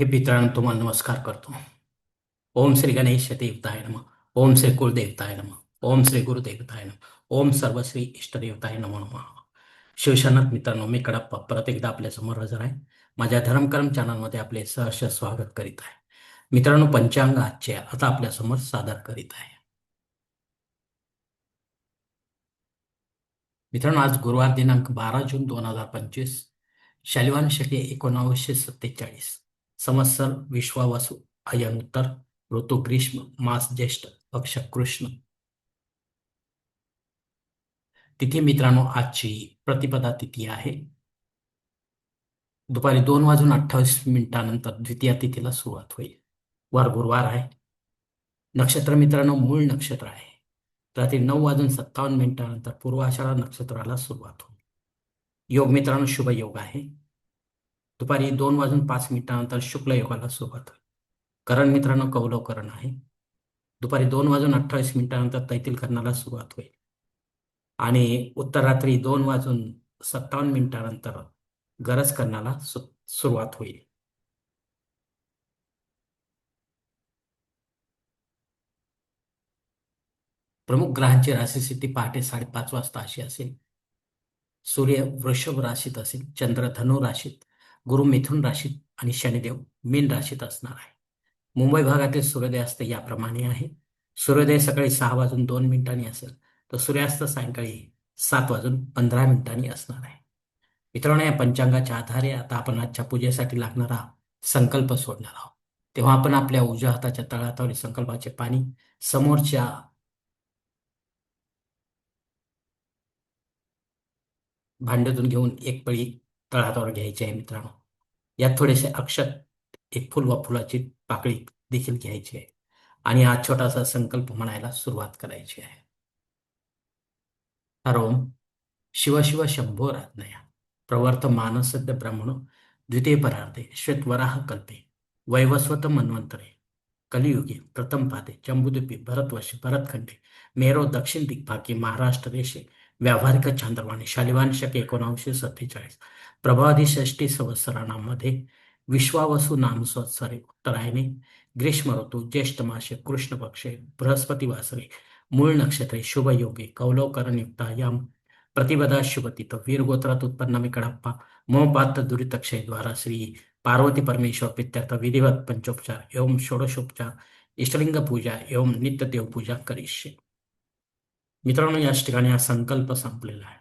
हे मित्रांनो तुम्हाला नमस्कार करतो. ओम श्री गणेश देवताय नम. ओम श्री कुलदेवताय नम. ओम श्री गुरुदेवताय नम. ओम सर्वश्री इष्टदेवताय नमो नम. शिवशनाथ मित्रांनो मी कडप्पा परत एकदा आपल्यासमोर हजर आहे. माझ्या धर्मकर्म चॅनलमध्ये आपले सहर्ष स्वागत करीत आहे. मित्रांनो पंचांग आजचे आता आपल्यासमोर सादर करीत आहे. मित्रांनो आज गुरुवार दिनांक बारा जून दोन हजार पंचवीस शालिवान शके एकोणावीसशे सत्तेचाळीस. संवत्सर विश्वावसु अयंतर ऋतू ग्रीष्म मास ज्येष्ठ पक्ष कृष्ण तिथे मित्रांनो आजची प्रतिपदा तिथी आहे. दुपारी दोन वाजून अठ्ठावीस मिनिटानंतर द्वितीय तिथीला सुरुवात होईल. वार गुरुवार आहे. नक्षत्र मित्रांनो मूळ नक्षत्र आहे. रात्री नऊ वाजून सत्तावन्न मिनिटानंतर पूर्वाषाढा नक्षत्राला सुरुवात होईल. योग मित्रांनो शुभ योग आहे. दुपारी दोन वाजून पाच मिनिटानंतर शुक्ल योगाला सुरुवात होईल करण मित्रांनो कौलव करण आहे. दुपारी दोन वाजून अठ्ठावीस मिनिटानंतर तैतील करणाला सुरुवात होईल. आणि उत्तर रात्री दोन वाजून सत्तावन्न मिनिटानंतर गरज करण्याला सुरुवात होईल. प्रमुख ग्रहांची राशीस्थिती पहाटे साडेपाच वाजता अशी असेल. सूर्य वृषभ राशीत असेल चंद्र धनु राशीत गुरु मिथुन राशीत आणि शनिदेव मीन राशीत असणार आहे. मुंबई भागातील सूर्योदयास्त याप्रमाणे आहे. सूर्योदय सकाळी सहा वाजून दोन मिनिटांनी असेल तर सूर्यास्त सायंकाळी सात वाजून पंधरा मिनिटांनी असणार आहे. मित्रांनो या पंचांगाच्या आधारे आता आपण आजच्या पूजेसाठी लागणारा संकल्प सोडणार आहोत. तेव्हा आपण आपल्या उजव्या हाताच्या तळातावर संकल्पाचे पाणी समोरच्या भांड्यातून घेऊन एक पळी तळहातावर घ्यायचे आहे मित्रांनो यात थोडेसे अक्षत एक फुल व फुलाची पाकळी देखील घ्यायची आहे. आणि हा छोटासा संकल्प म्हणायला सुरुवात करायची आहे. हरोम शिव शिव शंभो राज्ञया प्रवर्त मानसद्य ब्रह्मण द्वितीय परार्थे श्वेतवराह कल्पे वैवस्वत मन्वंतरे कलियुगे प्रथम पादे जम्बुद्वीपी भरतवर्ष भरतखंडे मेरो दक्षिण दिग्भागी महाराष्ट्र देशे व्यावहारिक चांद्रवाणी शालिवान एकोणावीसशे सत्तेचाळीस. प्रभादी षष्टी संवत्सरानामध्ये विश्वावसू नाम संवत्सरे उत्तरायणे ग्रीष्म ऋतू ज्येष्ठ मासे कृष्ण पक्षे बृहस्पती वासरे मूळ नक्षत्रे शुभयोगी युक्ता याम प्रतिपदा शुभतीत वीरगोत्रात उत्पन्न कडप्पा मोपात द्वारा श्री पार्वती परमेश्वर पित्यर्थ विधिवत पंचोपचार एवं षोडशोपचार इष्टलिंग पूजा एवं नित्य देवपूजा करिष्ये. मित्रांनो याच ठिकाणी हा संकल्प संपलेला आहे.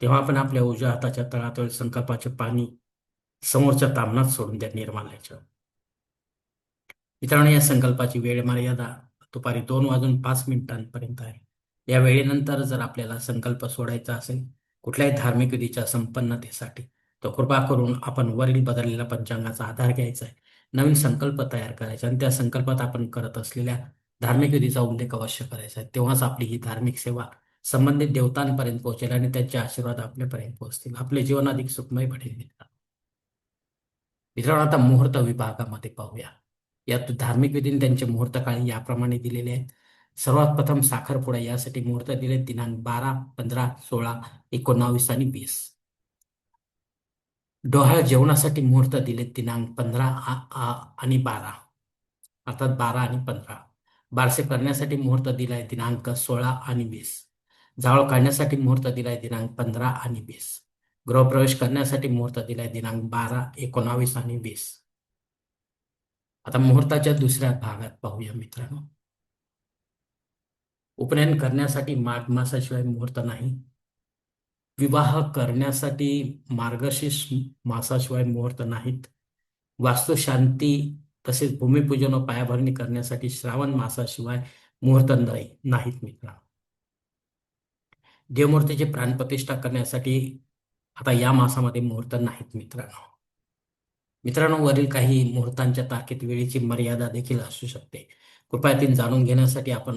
तेव्हा आपण आपल्या उजव्या हाताच्या तळातळ संकल्पाचे पाणी समोरच्या तामनात सोडून द्या निर्माल्याच्या मित्रांनो या संकल्पाची वेळ मर्यादा दुपारी दोन वाजून पाच मिनिटांपर्यंत आहे. या वेळेनंतर जर आपल्याला संकल्प सोडायचा असेल कुठल्याही धार्मिक विधीच्या संपन्नतेसाठी तर कृपा करून आपण वरील बदललेल्या पंचांगाचा आधार घ्यायचा आहे. नवीन संकल्प तयार करायचा आणि त्या संकल्पात आपण करत असलेल्या धार्मिक विधीचा उल्लेख अवश्य करायचा आहे तेव्हाच आपली ही धार्मिक सेवा संबंधित देवतांपर्यंत पोहोचेल आणि त्यांचे आशीर्वाद आपल्यापर्यंत पोहोचतील. आपले जीवन अधिक सुखमय बनेल. मित्रांनो आता मुहूर्त विभागामध्ये पाहूया. यात धार्मिक विधीने त्यांचे मुहूर्त काळी याप्रमाणे दिलेले आहेत. सर्वात प्रथम साखरपुडा यासाठी मुहूर्त दिले दिनांक बारा पंधरा सोळा एकोणावीस आणि वीस. डोहाळ जेवणासाठी मुहूर्त दिले दिनांक पंधरा आणि बारा. अर्थात बारा आणि पंधरा. बारसे करण्यासाठी मुहूर्त दिलाय दिनांक सोळा आणि वीस. जावळ काढण्यासाठी मुहूर्त दिलाय दिनांक पंधरा आणि वीस. गृहप्रवेश करण्यासाठी मुहूर्त दिलाय दिनांक बारा एकोणावीस आणि वीस. आता मुहूर्ताच्या दुसऱ्या भागात पाहूया मित्रांनो. उपनयन करण्यासाठी माघ मासाशिवाय मुहूर्त नाही. विवाह करण्यासाठी मार्गशीर्ष मासाशिवाय मुहूर्त नाहीत. वास्तुशांती तसेच भूमिपूजन व पायाभरणी करण्यासाठी श्रावण मासाशिवाय मुहूर्त नाहीत मित्रांनो देवमूर्तीची प्राणप्रतिष्ठा करण्यासाठी आता या मासामध्ये मुहूर्त नाहीत मित्रांनो मित्रांनो वरील काही मुहूर्तांच्या तारखेत वेळेची मर्यादा देखील असू शकते. कृपया ती जाणून घेण्यासाठी आपण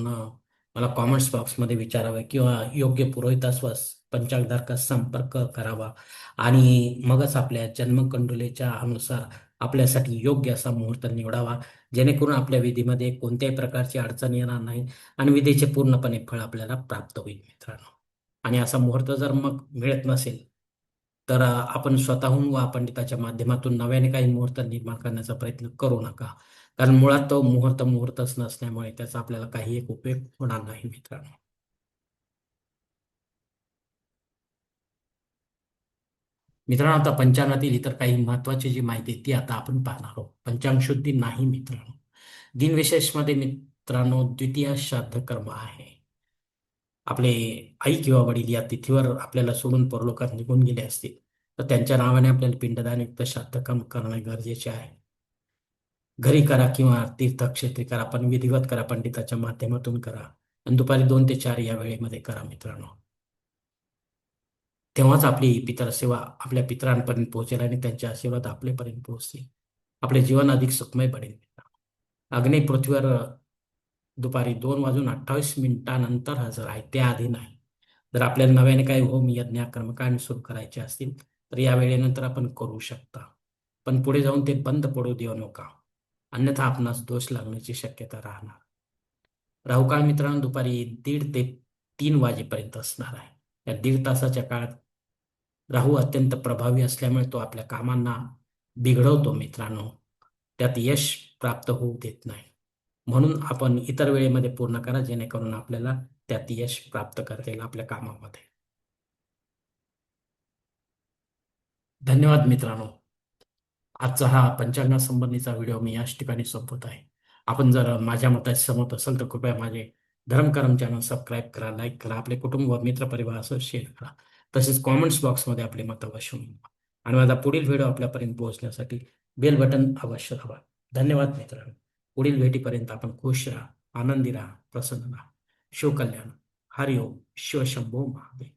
मला कॉमेंट्स बॉक्समध्ये विचारावे किंवा योग्य पुरोहितास्वास पंचांगधारकास संपर्क करावा. आणि मगच आपल्या जन्मकंडुलेच्या अनुसार आपल्यासाठी योग्य असा मुहूर्त निवडावा जेणेकरून आपल्या विधीमध्ये कोणत्याही प्रकारची अडचण येणार नाही आणि विधीचे पूर्णपणे फळ आपल्याला प्राप्त होईल मित्रांनो. आणि असा मुहूर्त जर मग मिळत नसेल तर आपण स्वतःहून वा पंडिताच्या माध्यमातून नव्याने काही मुहूर्त निर्माण करण्याचा प्रयत्न करू नका. कारण मुळात तो मुहूर्त मुहूर्तच नसल्यामुळे त्याचा आपल्याला काही एक उपयोग होणार नाही मित्रांनो. मित्रांनो आता पंचांगातील इतर काही महत्वाची जी माहिती ती आता आपण पाहणार आहोत. पंचांग शुद्धी नाही मित्रांनो. दिनविशेषमध्ये मित्रांनो द्वितीय श्राद्ध कर्म आहे. आपले आई किंवा वडील या तिथीवर आपल्याला सोडून परलोकात निघून गेले असतील तर त्यांच्या नावाने आपल्याला पिंडदान युक्त श्राद्ध कर्म करणे गरजेचे आहे. घरी करा किंवा तीर्थक्षेत्री करा पण विधिवत करा पंडिताच्या माध्यमातून करा. आणि दुपारी दोन ते चार या वेळेमध्ये करा मित्रांनो. तेव्हाच आपली पितर सेवा आपल्या पितरांपर्यंत पोहोचेल आणि त्यांच्या आशीर्वाद आपल्यापर्यंत पोहोचतील. आपले जीवन अधिक सुखमय बनेल अग्नी पृथ्वीवर दुपारी दोन वाजून अठ्ठावीस मिनिटानंतर हजर आहे. त्याआधी नाही. जर आपल्याला नव्याने काही होम यज्ञ कर्मकांड सुरू करायचे असतील तर या वेळेनंतर आपण करू शकता. पण पुढे जाऊन ते बंद पडू देऊ नका. अन्यथा आपणास दोष लागण्याची शक्यता राहणार. राहुकाळ मित्रांनो दुपारी दीड ते तीन वाजेपर्यंत असणार आहे. या दीड तासाच्या काळात राहू अत्यंत प्रभावी असल्यामुळे तो आपल्या कामांना बिघडवतो मित्रांनो. त्यात यश प्राप्त होऊ देत नाही. म्हणून आपण इतर वेळेमध्ये पूर्ण करा जेणेकरून आपल्याला त्यात यश प्राप्त करता येईल आपल्या कामामध्ये. धन्यवाद मित्रांनो. आजचा हा पंचांगा संबंधीचा व्हिडिओ मी याच ठिकाणी संपवत आहे. आपण जर माझ्या मताशी सहमत असेल तर कृपया माझे धर्मकर्म चॅनल सबस्क्राईब करा लाईक करा आपले कुटुंब व मित्र असं शेअर करा. तसेच कॉमेंट्स बॉक्समध्ये आपले मत अवश्य नोंदवा आणि माझा पुढील व्हिडिओ आपल्यापर्यंत पोहोचण्यासाठी बेल बटन अवश्य हवा धन्यवाद मित्रांनो. पुढील भेटीपर्यंत आपण खुश राहा आनंदी राहा प्रसन्न राहा. शिवकल्याण. हरिओम. शिवशंभो महादेव.